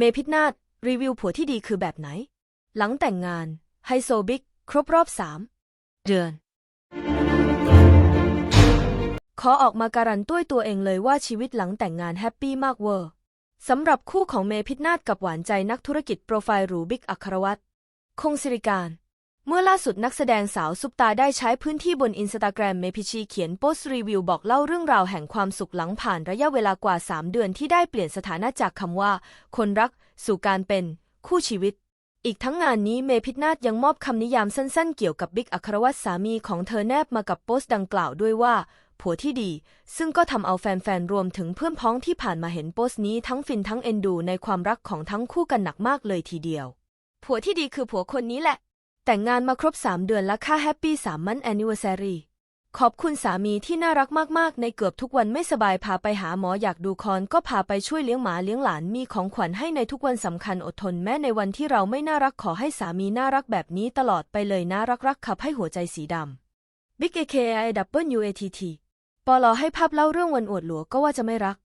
เมพิษนาตรีวิวผัวที่ดีคือแบบไหน หลังแต่งงาน ไฮโซบิ๊ก ครบรอบสามเดือน ขอออกมาการันต้วยตัวเองเลยว่าชีวิตหลังแต่งงานแฮปปี้มากเวอร์สำหรับคู่ของเมพิษนาตกับหวานใจนักธุรกิจโปรไฟล์หรูบิ๊กอัครวัตรคงสิริการ เมื่อล่าสุดนักแสดงสาวซุปตาได้ใช้พื้นที่บนอินสตาแกรมเมพิชีเขียนโพสต์รีวิวบอกเล่าเรื่องราวแห่งความสุขหลังผ่านระยะเวลากว่า 3 เดือนที่ได้เปลี่ยนสถานะจากคำว่า คนรัก สู่การเป็น คู่ชีวิต อีกทั้งงานนี้เมพิษนาฏยังมอบคำนิยามสั้นๆ เกี่ยวกับบิ๊กอัครวัตรสามีของเธอแนบมากับโพสต์ดังกล่าวด้วยว่า ผัวที่ดี ซึ่งก็ทำเอาแฟนๆรวมถึงเพื่อนพ้องที่ผ่านมาเห็นโพสต์นี้ทั้งฟินทั้งเอ็นดูในความรักของทั้งคู่กันหนักมากเลยทีเดียว ผัวที่ดีคือผัวคนนี้แหละ แต่งงานมาครบ 3 เดือนและค่าแฮปปี้3มันแอนนิว r ซ a รีขอบคุณสามีที่น่ารักมากๆ ในเกือบทุกวันไม่สบายพาไปหาหมออยากดูคอนก็พาไปช่วยเลี้ยงหมาเลี้ยงหลานมีของขวัญให้ในทุกวันสำคัญอดทนแม้ในวันที่เราไม่น่ารักขอให้สามีน่ารักแบบนี้ตลอดไปเลยนะรักรักขับให้หัวใจสีดำ Big AKI W A T T ปอลอให้ภาพเล่าเรื่องวันอวดหลัวก็ว่าจะไม่รัก